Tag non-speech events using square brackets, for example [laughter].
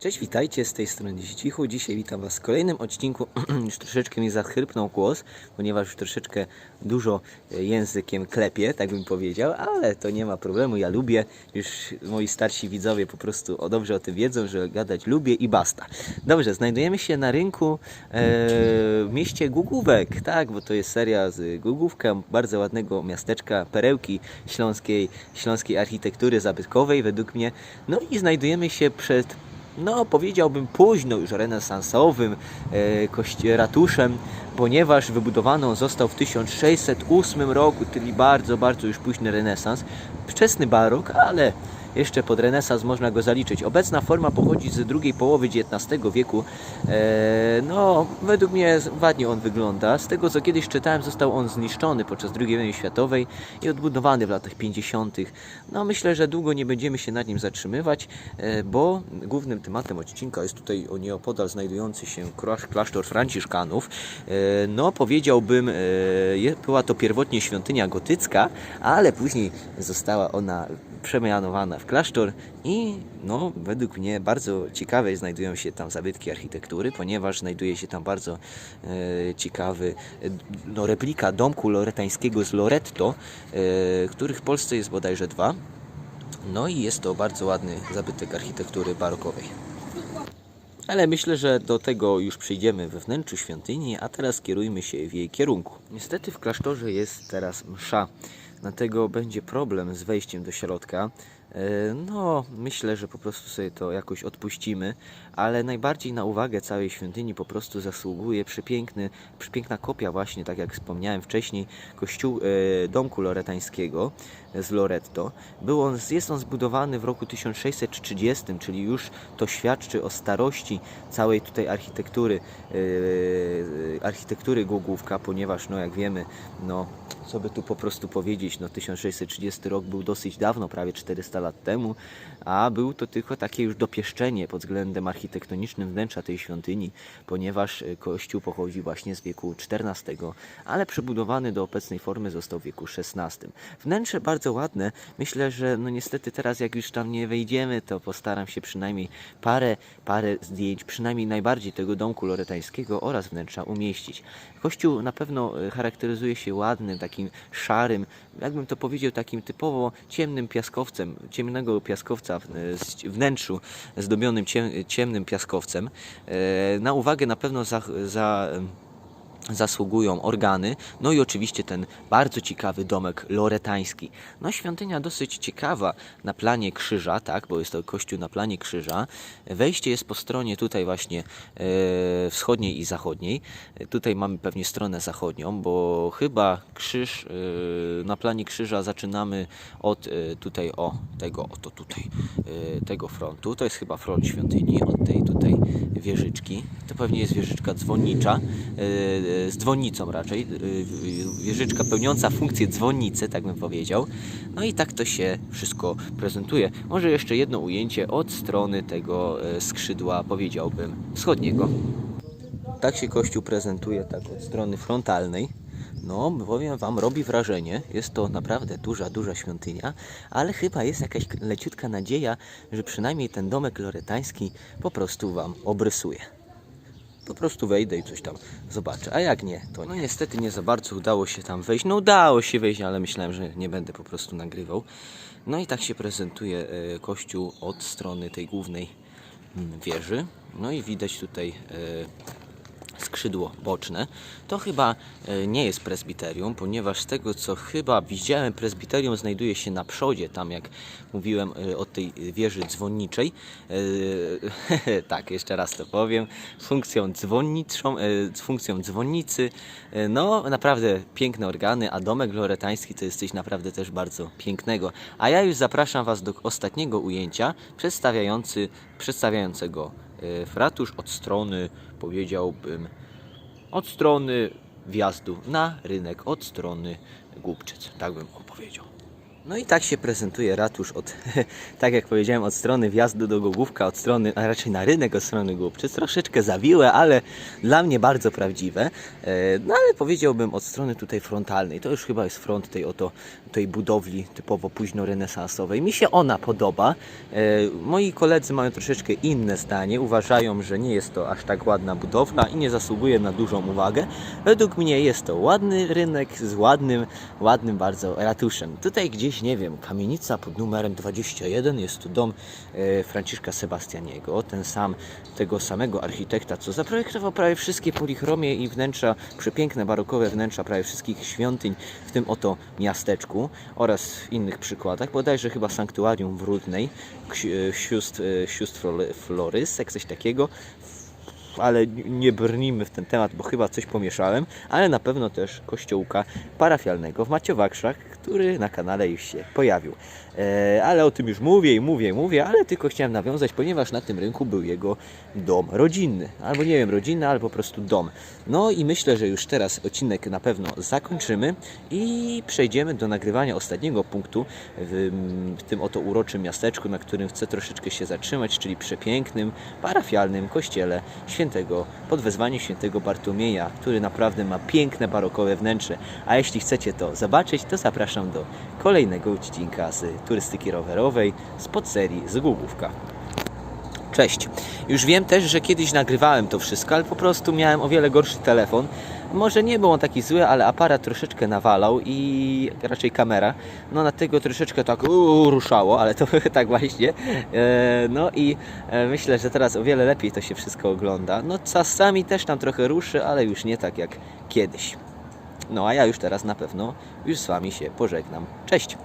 Cześć, witajcie z tej strony Cichu. Dzisiaj witam Was w kolejnym odcinku. [clears throat] już troszeczkę mi zachrypnął głos, ponieważ już troszeczkę dużo e, językiem klepie, tak bym powiedział, ale to nie ma problemu. Ja lubię, już moi starsi widzowie po prostu o, dobrze o tym wiedzą, że gadać lubię i basta. Dobrze, znajdujemy się na rynku e, w mieście Gugówek, tak, bo to jest seria z Gugówka, bardzo ładnego miasteczka, perełki śląskiej, śląskiej architektury zabytkowej według mnie. No i znajdujemy się przed no powiedziałbym późno już renesansowym e, ratuszem, ponieważ wybudowany on został w 1608 roku, czyli bardzo, bardzo już późny renesans. Wczesny barok, ale jeszcze pod renesans można go zaliczyć. Obecna forma pochodzi z drugiej połowy XIX wieku. E, no, według mnie ładnie on wygląda. Z tego co kiedyś czytałem, został on zniszczony podczas II wojny światowej i odbudowany w latach 50. No, myślę, że długo nie będziemy się nad nim zatrzymywać, e, bo głównym tematem odcinka jest tutaj o nieopodal znajdujący się klasztor Franciszkanów. E, No, powiedziałbym, była to pierwotnie świątynia gotycka, ale później została ona przemianowana w klasztor i no, według mnie bardzo ciekawe znajdują się tam zabytki architektury, ponieważ znajduje się tam bardzo e, ciekawy e, no, replika domku loretańskiego z Loretto, e, których w Polsce jest bodajże dwa. No i jest to bardzo ładny zabytek architektury barokowej. Ale myślę, że do tego już przyjdziemy we wnętrzu świątyni, a teraz kierujmy się w jej kierunku. Niestety w klasztorze jest teraz msza, dlatego będzie problem z wejściem do środka. E, No, myślę, że po prostu sobie to jakoś odpuścimy, ale najbardziej na uwagę całej świątyni po prostu zasługuje przepiękny, przepiękna kopia właśnie, tak jak wspomniałem wcześniej, kościół, e, domku loretańskiego z Loretto. Był on, jest on zbudowany w roku 1630, czyli już to świadczy o starości całej tutaj architektury, e, architektury Głogówka, ponieważ no jak wiemy, no co by tu po prostu powiedzieć, no 1630 rok był dosyć dawno, prawie 400 lat temu, a był to tylko takie już dopieszczenie pod względem architektonicznym wnętrza tej świątyni, ponieważ e, kościół pochodzi właśnie z wieku XIV, ale przebudowany do obecnej formy został w wieku XVI. Wnętrze bardzo ładne, myślę, że no niestety teraz jak już tam nie wejdziemy, to postaram się przynajmniej parę, parę zdjęć, przynajmniej najbardziej tego domku loretańskiego oraz wnętrza umieścić. Kościół na pewno e, charakteryzuje się ładnym, takim szarym, jakbym to powiedział, takim typowo ciemnym piaskowcem, ciemnego piaskowca w z- wnętrzu zdobionym ciem, ciemnym piaskowcem. E, Na uwagę na pewno za, za zasługują organy, no i oczywiście ten bardzo ciekawy domek loretański. No świątynia dosyć ciekawa na planie krzyża, tak, bo jest to kościół na planie krzyża. Wejście jest po stronie tutaj właśnie e, wschodniej i zachodniej. Tutaj mamy pewnie stronę zachodnią, bo chyba krzyż e, na planie krzyża zaczynamy od e, tutaj o tego oto tutaj tego frontu. To jest chyba front świątyni od tej tutaj wieżyczki. To pewnie jest wieżyczka dzwonnicza e, z dzwonnicą raczej. e, Wieżyczka pełniąca funkcję dzwonnicy, tak bym powiedział. No i tak to się wszystko prezentuje. Może jeszcze jedno ujęcie od strony tego e, skrzydła, powiedziałbym, wschodniego. Tak się kościół prezentuje, tak od strony frontalnej. No, powiem Wam, robi wrażenie. Jest to naprawdę duża, duża świątynia, ale chyba jest jakaś leciutka nadzieja, że przynajmniej ten domek loretański po prostu Wam obrysuje. Po prostu wejdę i coś tam zobaczę. A jak nie, to nie. No niestety nie za bardzo udało się tam wejść. No udało się wejść, ale myślałem, że nie będę po prostu nagrywał. No i tak się prezentuje e, kościół od strony tej głównej mm, wieży. No i widać tutaj e, skrzydło boczne. To chyba e, nie jest presbiterium, ponieważ z tego co chyba widziałem, presbiterium znajduje się na przodzie, tam jak mówiłem e, od tej wieży dzwonniczej. E, [laughs] tak, jeszcze raz to powiem. Funkcją dzwonniczą, funkcją dzwonnicy. No, naprawdę piękne organy, a domek loretański to jest coś naprawdę też bardzo pięknego. A ja już zapraszam Was do ostatniego ujęcia przedstawiający, przedstawiającego e, fratusz od strony, powiedziałbym, od strony wjazdu na rynek, od strony Głubczyc, tak bym powiedział. No i tak się prezentuje ratusz od, [laughs] tak jak powiedziałem, od strony wjazdu do Gogówka, od strony, a raczej na rynek od strony Głubczyc. Troszeczkę zawiłe, ale dla mnie bardzo prawdziwe. E, No ale powiedziałbym od strony tutaj frontalnej. To już chyba jest front tej oto tej budowli typowo późno renesansowej. Mi się ona podoba. E, Moi koledzy mają troszeczkę inne zdanie. Uważają, że nie jest to aż tak ładna budowla i nie zasługuje na dużą uwagę. Według mnie jest to ładny rynek z ładnym, ładnym bardzo ratuszem. Tutaj gdzieś, nie wiem, kamienica pod numerem 21 jest to dom e, Franciszka Sebastianiego, ten sam, tego samego architekta, co zaprojektował prawie wszystkie polichromie i wnętrza, przepiękne barokowe wnętrza prawie wszystkich świątyń w tym oto miasteczku oraz w innych przykładach, bodajże chyba sanktuarium w Rudnej, e, sióstr, e, sióstr Flor- Florysek, coś takiego ale nie brnijmy w ten temat, bo chyba coś pomieszałem, ale na pewno też kościołka parafialnego w Maciowakrzach, który na kanale już się pojawił. E, ale o tym już mówię i mówię i mówię, ale tylko chciałem nawiązać, ponieważ na tym rynku był jego dom rodzinny, albo nie wiem, rodzinny, albo po prostu dom. No i myślę, że już teraz odcinek na pewno zakończymy i przejdziemy do nagrywania ostatniego punktu w, w tym oto uroczym miasteczku, na którym chcę troszeczkę się zatrzymać, czyli przepięknym, parafialnym kościele świętego, pod wezwaniem świętego Bartłomieja, który naprawdę ma piękne barokowe wnętrze. A jeśli chcecie to zobaczyć, to zapraszam do kolejnego odcinka z turystyki rowerowej z podserii z Głogówka. Cześć. Już wiem też, że kiedyś nagrywałem to wszystko, ale po prostu miałem o wiele gorszy telefon. Może nie był on taki zły, ale aparat troszeczkę nawalał i raczej kamera. No na tego troszeczkę tak uuu, ruszało, ale to [laughs] tak właśnie. E, no i e, myślę, że teraz o wiele lepiej to się wszystko ogląda. No czasami też tam trochę ruszy, ale już nie tak jak kiedyś. No a ja już teraz na pewno już z Wami się pożegnam. Cześć!